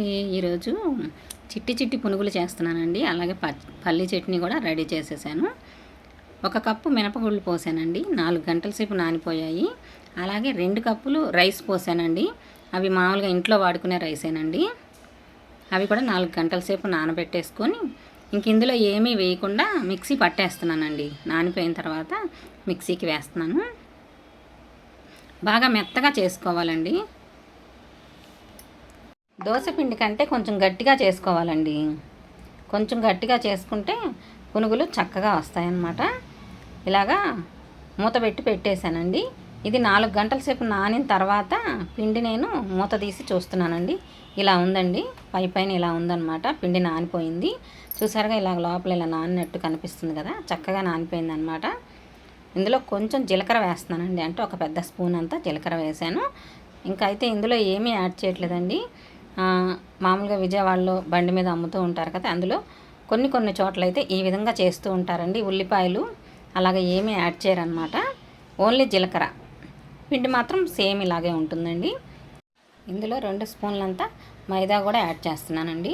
ఈరోజు చిట్టి చిట్టి పునుగులు చేస్తున్నానండి. అలాగే ప పల్లి చట్నీ కూడా రెడీ చేసేసాను. ఒక కప్పు మినపగుళ్ళు పోసానండి. నాలుగు గంటల సేపు నానిపోయాయి. అలాగే రెండు కప్పులు రైస్ పోసానండి. అవి మామూలుగా ఇంట్లో వాడుకునే రైసేనండి. అవి కూడా నాలుగు గంటల సేపు నానబెట్టేసుకొని ఇంక ఇందులో ఏమీ వేయకుండా మిక్సీ పట్టేస్తున్నానండి. నానిపోయిన తర్వాత మిక్సీకి వేస్తున్నాను. బాగా మెత్తగా చేసుకోవాలండి. దోశపిండి కంటే కొంచెం గట్టిగా చేసుకోవాలండి. కొంచెం గట్టిగా చేసుకుంటే పునుగులు చక్కగా వస్తాయన్నమాట. ఇలాగా మూత పెట్టి పెట్టేశానండి. ఇది నాలుగు గంటల సేపు నానిన తర్వాత పిండి నేను మూత తీసి చూస్తున్నానండి. ఇలా ఉందండి. పై పైన ఇలా ఉందన్నమాట. పిండి నానిపోయింది. చూసారుగా ఇలా లోపల ఇలా నానినట్టు కనిపిస్తుంది కదా. చక్కగా నానిపోయింది అనమాట ఇందులో కొంచెం జీలకర్ర వేస్తున్నానండి. అంటే ఒక పెద్ద స్పూన్ అంతా జీలకర్ర వేసాను ఇంకా అయితే ఇందులో ఏమీ యాడ్ చేయట్లేదండి. మామూలుగా విజయవాడలో బండి మీద అమ్ముతూ ఉంటారు కదా అందులో కొన్ని కొన్ని చోట్ల అయితే ఈ విధంగా చేస్తూ ఉంటారండి ఉల్లిపాయలు. అలాగే ఏమీ యాడ్ చేయరనమాట ఓన్లీ జీలకర్ర. పిండి మాత్రం సేమ్ ఇలాగే ఉంటుందండి. ఇందులో రెండు స్పూన్లంతా మైదా కూడా యాడ్ చేస్తున్నానండి.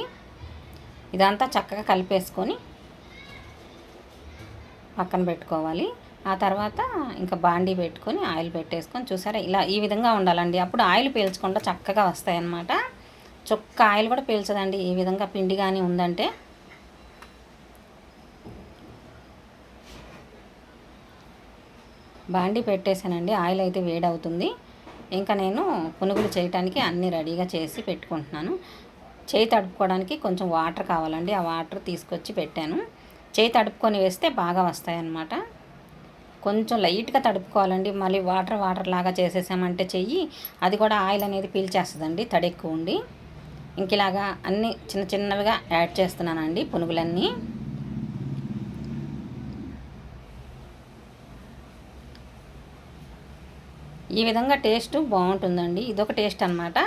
ఇదంతా చక్కగా కలిపేసుకొని పక్కన పెట్టుకోవాలి. ఆ తర్వాత ఇంకా బాండీ పెట్టుకొని ఆయిల్ పెట్టేసుకొని చూసారా ఇలా ఈ విధంగా ఉండాలండి. అప్పుడు ఆయిల్ పీల్చకుండా చక్కగా వస్తాయన్నమాట. చొక్క ఆయిల్ కూడా పీల్చదండి. ఈ విధంగా పిండి కానీ ఉందంటే. బాండి పెట్టేశానండి. ఆయిల్ అయితే వేడవుతుంది. ఇంకా నేను పునుగులు చేయటానికి అన్నీ రెడీగా చేసి పెట్టుకుంటున్నాను. చేయి తడుపుకోవడానికి కొంచెం వాటర్ కావాలండి. ఆ వాటర్ తీసుకొచ్చి పెట్టాను. చేయి తడుపుకొని వేస్తే బాగా వస్తాయన్నమాట. కొంచెం లైట్గా తడుపుకోవాలండి. మళ్ళీ వాటర్ వాటర్ లాగా చేసేసామంటే చెయ్యి అది కూడా ఆయిల్ అనేది పీల్చేస్తుందండి తడి ఎక్కువ ఉండి ఇంక ఇలాగా అన్నీ చిన్న చిన్నవిగా యాడ్ చేస్తున్నానండి పునుగులన్నీ. ఈ విధంగా టేస్ట్ బాగుంటుందండి. ఇదొక టేస్ట్ అనమాట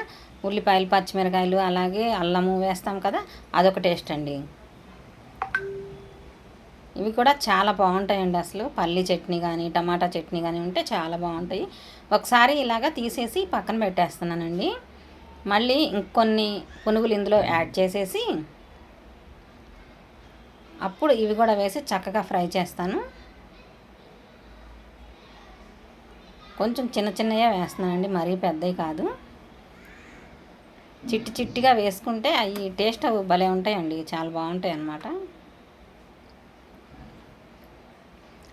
ఉల్లిపాయలు పచ్చిమిరకాయలు అలాగే అల్లము వేస్తాం కదా అదొక టేస్ట్ అండి. ఇవి కూడా చాలా బాగుంటాయండి అసలు. పల్లి చట్నీ కానీ టమాటా చట్నీ కానీ ఉంటే చాలా బాగుంటాయి. ఒకసారి ఇలాగా తీసేసి పక్కన పెట్టేస్తున్నానండి. మళ్ళీ ఇంకొన్ని పునుగులు ఇందులో యాడ్ చేసేసి అప్పుడు ఇవి కూడా వేసి చక్కగా ఫ్రై చేస్తాను. కొంచెం చిన్న చిన్నయే వేస్తున్నానండి మరీ పెద్దవి కాదు. చిట్టి చిట్టిగా వేసుకుంటే అవి టేస్ట్ భలే ఉంటాయండి చాలా బాగుంటాయి అన్నమాట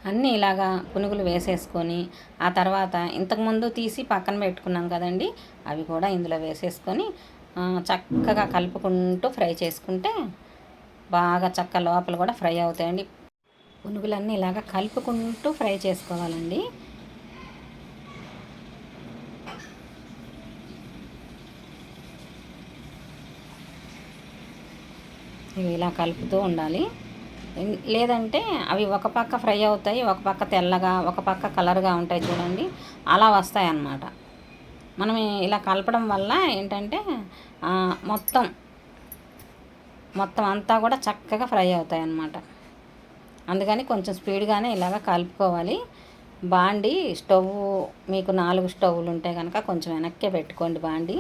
అన్నీ ఇలాగా పునుగులు వేసేసుకొని ఆ తర్వాత ఇంతకుముందు తీసి పక్కన పెట్టుకున్నాం కదండి అవి కూడా ఇందులో వేసేసుకొని చక్కగా కలుపుకుంటూ ఫ్రై చేసుకుంటే బాగా చక్క లోపల కూడా ఫ్రై అవుతాయండి. పునుగులన్నీ ఇలాగ కలుపుకుంటూ ఫ్రై చేసుకోవాలండి. ఇవి ఇలా కలుపుతూ ఉండాలి. లేదంటే అవి ఒక పక్క ఫ్రై అవుతాయి ఒక పక్క తెల్లగా ఒక పక్క కలర్గా ఉంటాయి చూడండి. అలా వస్తాయి అన్నమాట మనం ఇలా కలపడం వల్ల ఏంటంటే మొత్తం మొత్తం అంతా కూడా చక్కగా ఫ్రై అవుతాయి అన్నమాట అందుకని కొంచెం స్పీడ్గానే ఇలాగ కలుపుకోవాలి. బాండి స్టవ్ మీకు నాలుగు స్టవ్లు ఉంటే కనుక కొంచెం వెనక్కే పెట్టుకోండి బాండి.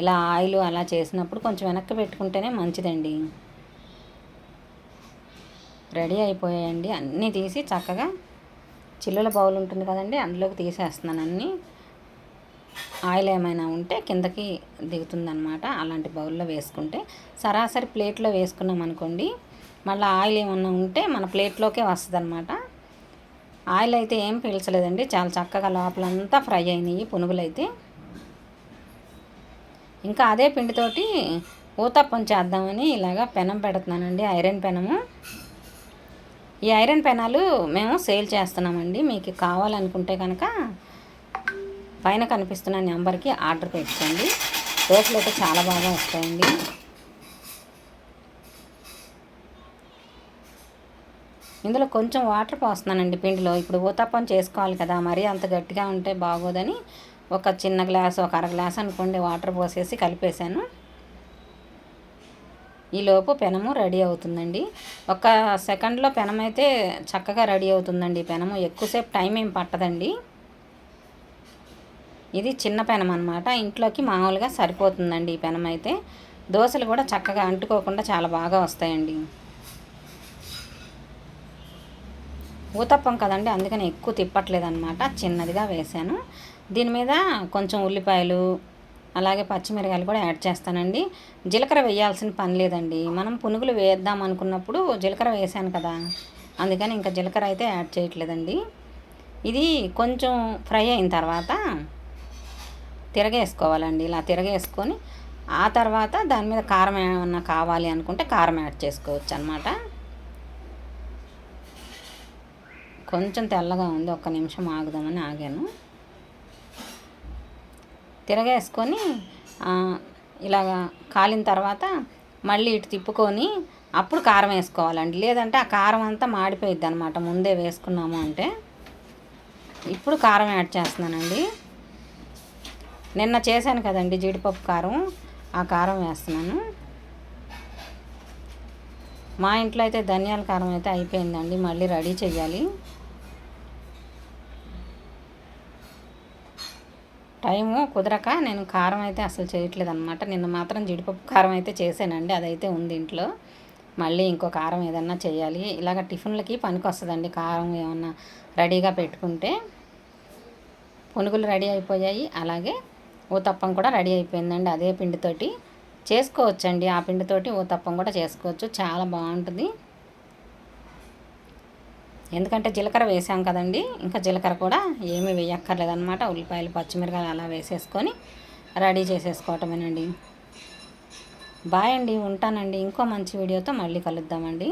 ఇలా ఆయిల్ అలా చేసినప్పుడు కొంచెం వెనక్కి పెట్టుకుంటేనే మంచిదండి. రెడీ అయిపోయాయండి. అన్నీ తీసి చక్కగా చిల్లుల బౌల్ ఉంటుంది కదండి అందులోకి తీసేస్తున్నాను అన్నీ. ఆయిల్ ఏమైనా ఉంటే కిందకి దిగుతుందనమాట అలాంటి బౌల్లో వేసుకుంటే. సరాసరి ప్లేట్లో వేసుకున్నాం అనుకోండి మళ్ళీ ఆయిల్ ఏమన్నా ఉంటే మన ప్లేట్లోకే వస్తుంది అనమాట ఆయిల్ అయితే ఏం పీల్చలేదండి చాలా చక్కగా లోపలంతా ఫ్రై అయినాయి పునుగులు అయితే ఇంకా అదే పిండితోటి ఊతప్పం చేద్దామని ఇలాగా పెనం పెడుతున్నానండి ఐరన్ పెనము. ఈ ఐరన్ పెనాలు మేము సేల్ చేస్తున్నామండి. మీకు కావాలనుకుంటే కనుక పైన కనిపిస్తున్న నెంబర్కి ఆర్డర్ పెట్టండి దోశలు అయితే చాలా బాగా వస్తాయండి. ఇందులో కొంచెం వాటర్ పోస్తున్నానండి పిండిలో. ఇప్పుడు ఊతప్పం చేసుకోవాలి కదా మరీ అంత గట్టిగా ఉంటే బాగోదని ఒక చిన్న గ్లాస్ ఒక అర గ్లాస్ అనుకోండి వాటర్ పోసేసి కలిపేశాను. ఈలోపు పెనము రెడీ అవుతుందండి. ఒక సెకండ్లో పెనం అయితే చక్కగా రెడీ అవుతుందండి పెనము. ఎక్కువసేపు టైం ఏం పట్టదండి. ఇది చిన్న పెనం అనమాట ఇంట్లోకి మామూలుగా సరిపోతుందండి ఈ పెనం అయితే దోశలు కూడా చక్కగా అంటుకోకుండా చాలా బాగా వస్తాయండి. ఊతప్పం కదండి అందుకని ఎక్కువ తిప్పట్లేదు అనమాట చిన్నదిగా వేసాను దీని మీద కొంచెం ఉల్లిపాయలు అలాగే పచ్చిమిరకాయలు కూడా యాడ్ చేస్తానండి. జీలకర్ర వేయాల్సిన పని లేదండి. మనం పునుగులు వేద్దాం అనుకున్నప్పుడు జీలకర్ర వేసాను కదా అందుకని ఇంకా జీలకర్ర అయితే యాడ్ చేయట్లేదండి. ఇది కొంచెం ఫ్రై అయిన తర్వాత తిరగేసుకోవాలండి. ఇలా తిరగేసుకొని ఆ తర్వాత దాని మీద కారం ఏమన్నా కావాలి అనుకుంటే కారం యాడ్ చేసుకోవచ్చు అనమాట కొంచెం తెల్లగా ఉంది ఒక్క నిమిషం ఆగుదామని ఆగాను. తిరగేసుకొని ఇలాగా కాలిన తర్వాత మళ్ళీ ఇటు తిప్పుకొని అప్పుడు కారం వేసుకోవాలండి. లేదంటే ఆ కారం అంతా మాడిపోయిద్ది అనమాట ముందే వేసుకున్నాము అంటే. ఇప్పుడు కారం యాడ్ చేస్తున్నానండి. నిన్న చేశాను కదండి జీడిపప్పు కారం. ఆ కారం వేస్తున్నాను. మా ఇంట్లో అయితే ధనియాల కారం అయితే అయిపోయిందండి. మళ్ళీ రెడీ చేయాలి. టైము కుదరక నేను కారం అయితే అసలు చేయట్లేదు అనమాట నిన్న మాత్రం జీడిపప్పు కారం అయితే చేశానండి. అదైతే ఉంది ఇంట్లో. మళ్ళీ ఇంకో కారం ఏదన్నా చేయాలి. ఇలాగ టిఫిన్లకి పనికి వస్తుందండి కారం ఏమన్నా రెడీగా పెట్టుకుంటే పునుగులు రెడీ అయిపోయాయి. అలాగే ఊతప్పం కూడా రెడీ అయిపోయిందండి. అదే పిండితోటి చేసుకోవచ్చండి. ఆ పిండితోటి ఊతప్పం కూడా చేసుకోవచ్చు. చాలా బాగుంటుంది. ఎందుకంటే జీలకర్ర వేసాం కదండి ఇంకా జీలకర్ర కూడా ఏమీ వేయక్కర్లేదనమాట ఉల్లిపాయలు పచ్చిమిరకాయలు అలా వేసేసుకొని రెడీ చేసేసుకోవటమేనండి. బాయ్ అండి ఉంటానండి. ఇంకో మంచి వీడియోతో మళ్ళీ కలుద్దామండి.